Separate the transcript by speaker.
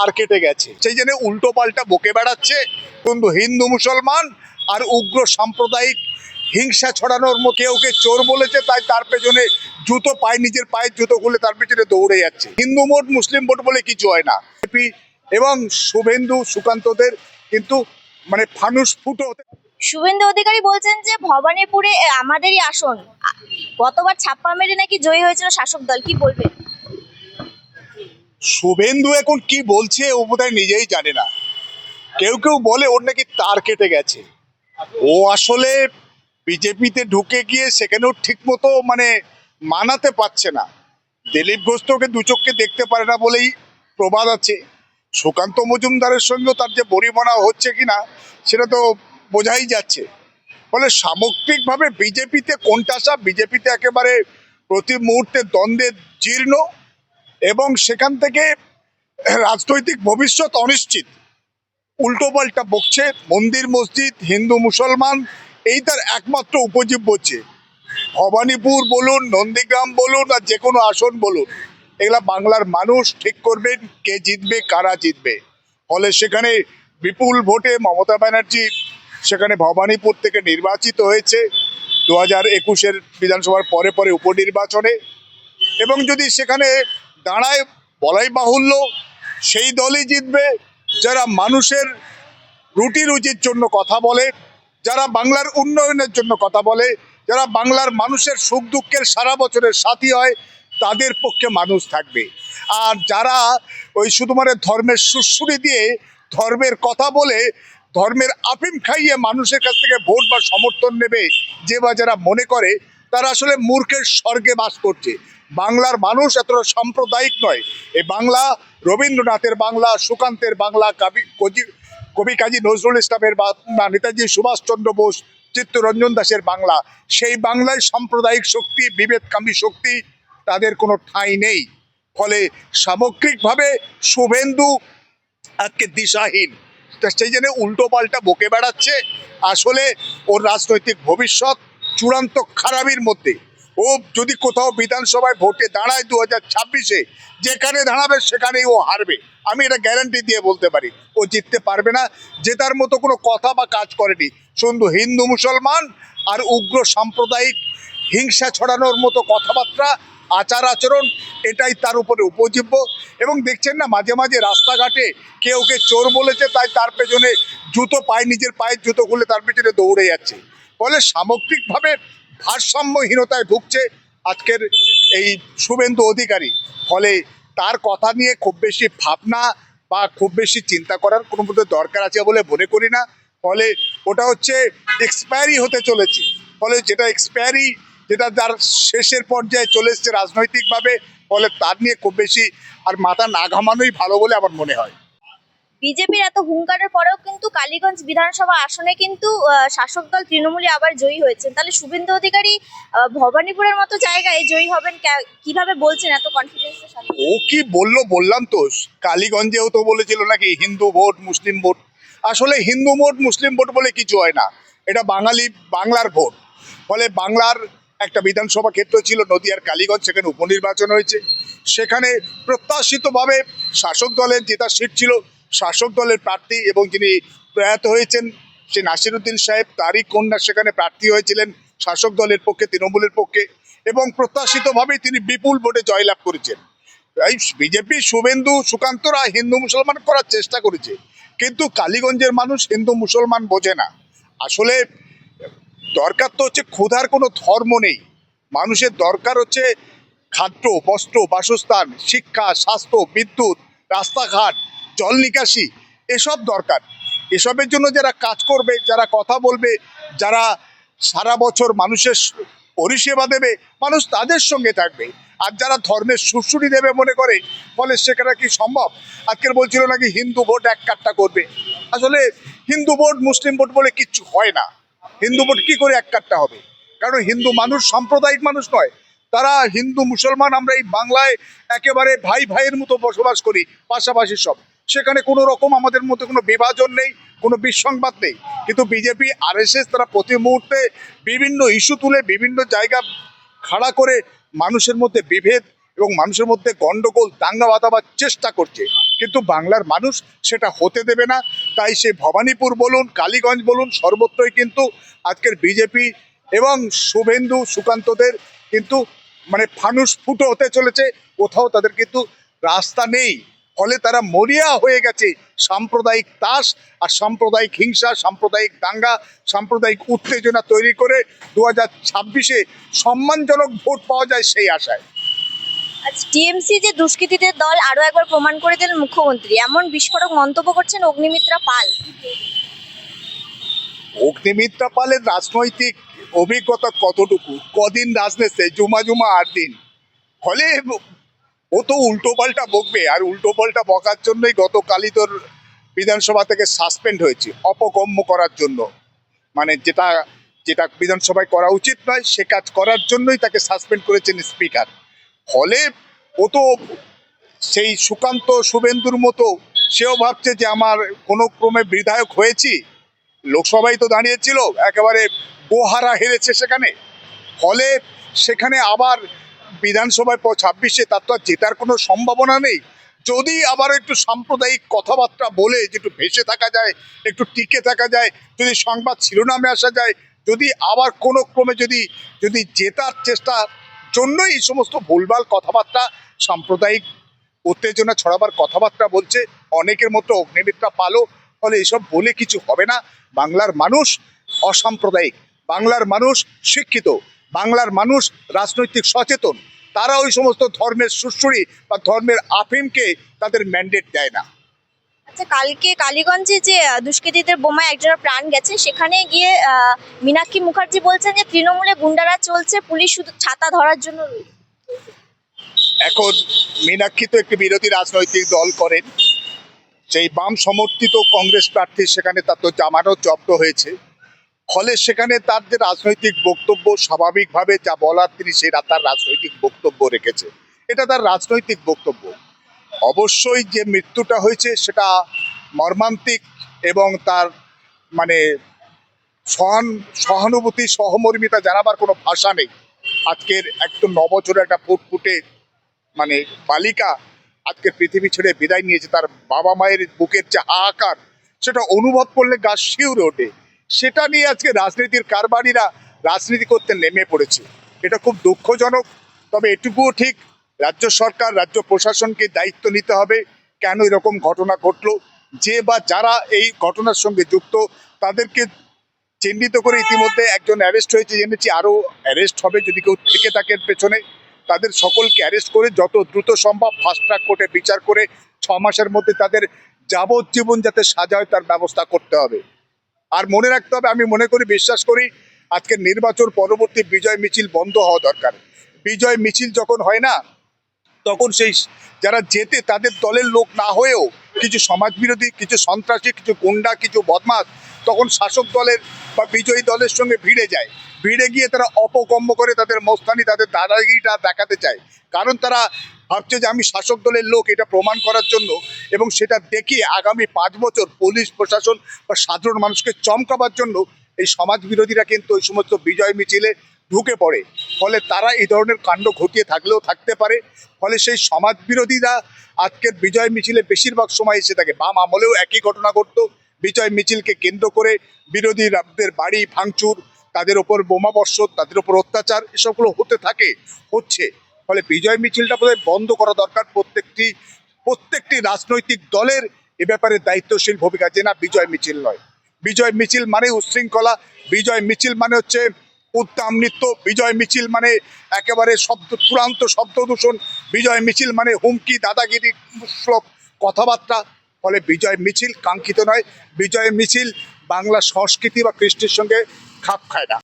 Speaker 1: তার কেটে গেছে। সেই জন্য উল্টো পাল্টা বকে বেড়াচ্ছে। কিন্তু হিন্দু মুসলমান আর উগ্র সাম্প্রদায়িক হিংসা ছড়ানোর মতো কেউ কে চোর বলেছে, তাই তার পেছনে জুতো পায়, নিজের পায়ের জুতো খুলে তার পেছনে দৌড়ে যাচ্ছে। হিন্দু ভোট মুসলিম ভোট বলে কিছু হয় না। এবং শুভেন্দু, সুকান্তদের কিন্তু মানে ফানুস ফুটো
Speaker 2: শুভেন্দু অধিকারী বলছেন যে, ভবানীপুরে আমাদেরই আসন। গতবার ছাপ্পা মেরে নাকি জয়ী হয়েছিল শাসক দল, কি বলবেন?
Speaker 1: শুভেন্দু এখন কি বলছে ও বোধহয় নিজেই জানে না। কেউ কেউ বলে ওর নাকি তার কেটে গেছে। ও আসলে বিজেপিতে ঢুকে গিয়ে সেখানেও ঠিক মতো মানে মানাতে পারছে না। দিলীপ ঘোষ তো ওকে দেখতে পারে না বলেই প্রবাদ আছে। সুকান্ত মজুমদারের সঙ্গেও তার যে বরিমনা হচ্ছে কিনা, সেটা তো বোঝাই যাচ্ছে। ফলে সামগ্রিকভাবে বিজেপিতে কোনটা কোনটাসা বিজেপিতে একেবারে প্রতি মুহূর্তে দ্বন্দ্বে জীর্ণ। এবং সেখান থেকে রাজনৈতিক ভবিষ্যৎ অনিশ্চিত। উল্টো পাল্টা বকছে, মন্দির, মসজিদ, হিন্দু, মুসলমান, এই তার একমাত্র উপজীব্য হচ্ছে। ভবানীপুর বলুন, নন্দীগ্রাম বলুন, আর যে কোনো আসন বলুন, এগুলা বাংলার মানুষ ঠিক করবেন কে জিতবে, কারা জিতবে। ফলে সেখানে বিপুল ভোটে মমতা ব্যানার্জি সেখানে ভবানীপুর থেকে নির্বাচিত হয়েছে দু হাজার একুশের বিধানসভার পরে পরে উপনির্বাচনে। এবং যদি সেখানে দাঁড়ায় বলাই বাহুল্য, সেই দলই জিতবে। যারা মানুষের রুটি রুজির জন্য কথা বলে, যারা বাংলার উন্নয়নের জন্য কথা বলে, যারা বাংলার মানুষের সুখ দুঃখের সারা বছরের সাথী হয়, তাদের পক্ষে মানুষ থাকবে। আর যারা ওই শুধুমাত্র ধর্মের সুশ্রুতি দিয়ে ধর্মের কথা বলে, ধর্মের আফিম খাইয়ে মানুষের কাছ থেকে ভোট বা সমর্থন নেবে, যে বা যারা মনে করে তারা আসলে মূর্খের স্বর্গে বাস করছে। বাংলার মানুষ এতটা সাম্প্রদায়িক নয়। এই বাংলা, রবীন্দ্রনাথের বাংলা, সুকান্তের বাংলা, কবি, কজি- কবি কাজী নজরুল ইসলামের বাংলা, নেতাজি সুভাষচন্দ্র বোস, চিত্তরঞ্জন দাসের বাংলা, সেই বাংলায় সাম্প্রদায়িক শক্তি, বিভেদকামী শক্তি তাদের কোনো ঠাঁই নেই। ফলে সামগ্রিকভাবে শুভেন্দু আজকে দিশাহীন। সেই জন্য উল্টো পাল্টা বকে বেড়াচ্ছে। আসলে ওর রাজনৈতিক ভবিষ্যৎ চূড়ান্ত খারাপির মধ্যে। ও যদি কোথাও বিধানসভায় ভোটে দাঁড়ায় দু হাজার ছাব্বিশে, যেখানে দাঁড়াবে সেখানেই ও হারবে। আমি এটা গ্যারান্টি দিয়ে বলতে পারি। ও জিততে পারবে না, জেতার মতো কোনো কথা বা কাজ করেনি। শুধু হিন্দু মুসলমান আর উগ্র সাম্প্রদায়িক হিংসা ছড়ানোর মতো কথাবার্তা, আচার আচরণ, এটাই তার উপরে উপজীব্য। এবং দেখছেন না, মাঝে মাঝে রাস্তাঘাটে কেউ কে চোর বলেছে, তাই তার পেছনে জুতো পায়, নিজের পায়ের জুতো খুলে তার পেছনে দৌড়ে যাচ্ছে। ফলে সামগ্রিকভাবে ভারসাম্যহীনতায় ভুগছে আজকের এই শুভেন্দু অধিকারী। ফলে তার কথা নিয়ে খুব বেশি ভাবনা বা খুব বেশি চিন্তা করার কোনো মধ্যে দরকার আছে বলে মনে করি না। ফলে ওটা হচ্ছে এক্সপায়ারি হতে চলেছে। ফলে যেটা এক্সপায়ারি যেটা যার শেষের পর্যায়ে চলে এসছে রাজনৈতিকভাবে, ফলে তার নিয়ে খুব বেশি আর মাথা না ঘামানোই ভালো বলে আমার মনে হয়।
Speaker 2: বিজেপির এত হুঙ্কারের পরেও কিন্তু কালীগঞ্জ বিধানসভা আসনে কিন্তু শাসক দল তৃণমূলে আবার জয়ী হয়েছেন। তাহলে শুভেন্দু অধিকারী ভবানীপুরের মতো জায়গায় জয়ী হবেন কীভাবে বলছেন এত কনফিডেন্সের সাথে?
Speaker 1: ও কি বলল বললাম তো, কালীগঞ্জেও তো বলেছিল নাকি হিন্দু ভোট, মুসলিম ভোট। আসলে হিন্দু ভোট, মুসলিম ভোট বলে কিছু হয় না। এটা বাঙালি, বাংলার ভোট। ফলে বাংলার একটা বিধানসভা ক্ষেত্র ছিল নদিয়ার কালীগঞ্জ, সেখানে উপনির্বাচন হয়েছে। সেখানে প্রত্যাশিতভাবে শাসক দলের জেতা সিট ছিল শাসক দলের প্রার্থী এবং যিনি প্রয়াত হয়েছেন সে নাসিরুদ্দিন সাহেব, তারই কন্যা সেখানে প্রার্থী হয়েছিলেন শাসক দলের পক্ষে, তৃণমূলের পক্ষে এবং প্রত্যাশিতভাবেই তিনি বিপুল ভোটে জয়লাভ করেছেন। এই বিজেপি শুভেন্দু সুকান্তরা হিন্দু মুসলমান করার চেষ্টা করেছে, কিন্তু কালীগঞ্জের মানুষ হিন্দু মুসলমান বোঝে না। আসলে দরকার তো হচ্ছে ক্ষুধার কোনো ধর্ম নেই। মানুষের দরকার হচ্ছে খাদ্য, বস্ত্র, বাসস্থান, শিক্ষা, স্বাস্থ্য, বিদ্যুৎ, রাস্তাঘাট জল নিকাশি, এসব দরকার। এসবের জন্য যারা কাজ করবে, যারা কথা বলবে, যারা সারা বছর মানুষের পরিষেবা দেবে, মানুষ তাদের সঙ্গে থাকবে। আর যারা ধর্মের সুশ্রুতি দেবে মনে করে ফলে সেখানে কি সম্ভব? আজকের বলছিল নাকি হিন্দু ভোট এক কাট্টা করবে। আসলে হিন্দু ভোট, মুসলিম ভোট বলে কিচ্ছু হয় না। হিন্দু ভোট কি করে এক কাট্টা হবে? কারণ হিন্দু মানুষ সাম্প্রদায়িক মানুষ নয়। তারা হিন্দু মুসলমান, আমরা এই বাংলায় একেবারে ভাই ভাইয়ের মতো বসবাস করি, পাশাপাশি সব। সেখানে কোনো রকম আমাদের মধ্যে কোনো বিভাজন নেই, কোনো বিসংবাদ নেই। কিন্তু বিজেপি, আরএসএস তারা প্রতি মুহূর্তে বিভিন্ন ইস্যু তুলে বিভিন্ন জায়গা খাড়া করে মানুষের মধ্যে বিভেদ এবং মানুষের মধ্যে গণ্ডগোল দাঙ্গা বাঁধাবার চেষ্টা করছে। কিন্তু বাংলার মানুষ সেটা হতে দেবে না। তাই সে ভবানীপুর বলুন, কালীগঞ্জ বলুন, সর্বত্রই কিন্তু আজকের বিজেপি এবং শুভেন্দু, সুকান্তদের কিন্তু মানে ফানুস ফুটো হতে চলেছে। কোথাও তাদের কিন্তু রাস্তা নেই। ফলে তারা মরিয়া হয়ে গেছে। সাম্প্রদায়িক তাস আর সাম্প্রদায়িক হিংসা সাম্প্রদায়িক দাঙ্গা সাম্প্রদায়িক উত্তেজনা তৈরি করে দু হাজার ছাব্বিশে সম্মানজনক ভোট পাওয়া যায় সেই আশায়।
Speaker 2: আজ টিএমসি যে দুষ্কৃতীদের দল আরও একবার প্রমাণ করে দিলেন মুখ্যমন্ত্রী। এমন বিস্ফোরক মন্তব্য করছেন অগ্নিমিত্রা পাল।
Speaker 1: অগ্নিমিত্রা পালের রাজনৈতিক অভিজ্ঞতা কতটুকু? কদিন রাজনীতিতে জুমা জুমা আট দিন। ফলে ও তো উল্টো পাল্টা বকবে, আর উল্টো পাল্টা বকার জন্যই গতকালই তোর বিধানসভা থেকে সাসপেন্ড হয়েছে অপকম্য করার জন্য। মানে যেটা যেটা বিধানসভায় করা উচিত নয়, সে কাজ করার জন্যই তাকে সাসপেন্ড করেছেন স্পিকার ফলে ও তো সেই সুকান্ত শুভেন্দুর মতো, সেও ভাবছে যে আমার কোনো ক্রমে বিধায়ক হয়েছি, লোকসভায় তো দাঁড়িয়েছিল, একেবারে গোহারা হেরেছে সেখানে। ফলে সেখানে আবার বিধানসভায় ছাব্বিশে তার তো আর জেতার কোনো সম্ভাবনা নেই। যদি আবার একটু সাম্প্রদায়িক কথাবার্তা বলে যে একটু ভেসে থাকা যায়, একটু টিকে থাকা যায়, যদি সংবাদ শিরোনামে আসা যায়, যদি আবার কোনো ক্রমে যদি যদি জেতার চেষ্টা জন্যই এই সমস্ত ভুলভাল কথাবার্তা, সাম্প্রদায়িক উত্তেজনা ছড়াবার কথাবার্তা বলছে, অনেকের মতো অগ্নিমিত্রা পালো ফলে এসব বলে কিছু হবে না। বাংলার মানুষ অসাম্প্রদায়িক, বাংলার মানুষ শিক্ষিত। বাংলার মানুষ রাজনৈতিক সচেতন তারা ওই সমস্ত ধর্মের সুশ্রী বা ধর্মের আফিমকে তাদের ম্যান্ডেট দেয় না।
Speaker 2: আচ্ছা কালকে কালীগঞ্জে যে দুষ্কৃতীদের বোমায় একজনের প্রাণ গেছে সেখানে গিয়ে মীনাক্ষী মুখার্জি বলছেন যে তৃণমূলে গুন্ডারা চলছে পুলিশ শুধু ছাতা ধরার জন্য
Speaker 1: এখন মীনাক্ষী তো একটি বিরোধী রাজনৈতিক দল করেন। সেই বাম সমর্থিত কংগ্রেস প্রার্থী সেখানে তার তো জামানত জব্দ হয়েছে। ফলে সেখানে তার যে রাজনৈতিক বক্তব্য স্বাভাবিকভাবে যা বলার তিনি সেই তার রাজনৈতিক বক্তব্য রেখেছে। এটা তার রাজনৈতিক বক্তব্য। অবশ্যই যে মৃত্যুটা হয়েছে সেটা মর্মান্তিক এবং তার মানে সহান সহানুভূতি, সহমর্মিতা জানাবার কোনো ভাষা নেই। আজকের একদম নবছরের একটা ফুটফুটে মানে বালিকা আজকে পৃথিবী ছেড়ে বিদায় নিয়েছে। তার বাবা মায়ের বুকের যে হাহাকার, সেটা অনুভব করলে গা শিউরে ওঠে। সেটা নিয়ে আজকে রাজনীতির কারবারিরা রাজনীতি করতে নেমে পড়েছে। এটা খুব দুঃখজনক, তবে এটুকুও ঠিক, রাজ্য সরকার, রাজ্য প্রশাসনকে দায়িত্ব নিতে হবে কেন এরকম ঘটনা ঘটলো, যে বা যারা এই ঘটনার সঙ্গে যুক্ত, তাদেরকে চিহ্নিত করে ইতিমধ্যে একজন অ্যারেস্ট হয়েছে জেনেছি আরও অ্যারেস্ট হবে যদি কেউ থেকে থাকে পেছনে। তাদের সকলকে অ্যারেস্ট করে যত দ্রুত সম্ভব ফাস্ট ট্র্যাক কোর্টে বিচার করে ছ মাসের মধ্যে তাদের যাবজ্জীবন যাতে সাজা হয় তার ব্যবস্থা করতে হবে। আর মনে রাখতে হবে, আমি মনে করি, বিশ্বাস করি, আজকে নির্বাচন পরবর্তী বিজয় মিছিল বন্ধ হওয়া দরকার। বিজয় মিছিল যখন হয় না, তখন সেই যারা যেতে তাদের দলের লোক না হয়েও কিছু সমাজবিরোধী, কিছু সন্ত্রাসী, কিছু গুন্ডা, কিছু বদমাস তখন শাসক দলের বা বিজয়ী দলের সঙ্গে ভিড়ে যায়। ভিড়ে গিয়ে তারা অপকম্ম করে তাদের মস্তানি, তাদের দাদাগিরিটা দেখাতে চায়। কারণ তারা ভাবছে যে আমি শাসক দলের লোক, এটা প্রমাণ করার জন্য এবং সেটা দেখিয়ে আগামী পাঁচ বছর পুলিশ, প্রশাসন বা সাধারণ মানুষকে চমকাবার জন্য এই সমাজ বিরোধীরা কিন্তু ওই সমস্ত বিজয় মিছিলে ঢুকে পড়ে। ফলে তারা এই ধরনের কাণ্ড ঘটিয়ে থাকলেও থাকতে পারে। ফলে সেই সমাজ বিরোধীরা আজকের বিজয় মিছিলে বেশিরভাগ সময় এসে থাকে। বাম আমলেও একই ঘটনা ঘটত। বিজয় মিছিলকে কেন্দ্র করে বিরোধীদের বাড়ি ভাঙচুর, তাদের ওপর বোমা বর্ষণ, তাদের ওপর অত্যাচার এসবগুলো হতে থাকে, হচ্ছে। ফলে বিজয় মিছিলটা বোধহয় বন্ধ করা দরকার প্রত্যেকটি প্রত্যেকটি রাজনৈতিক দলের এ ব্যাপারে দায়িত্বশীল ভূমিকা, যে না বিজয় মিছিল নয়। বিজয় মিছিল মানে উচ্ছৃঙ্খলা বিজয় মিছিল মানে হচ্ছে উদ্দাম নৃত্য, বিজয় মিছিল মানে একেবারে শব্দ, চূড়ান্ত শব্দ দূষণ, বিজয় মিছিল মানে হুমকি, দাদাগিরি সব কথাবার্তা। ফলে বিজয় মিছিল কাঙ্ক্ষিত নয়। বিজয় মিছিল বাংলা সংস্কৃতি বা কৃষ্টির সঙ্গে খাপ খায় না।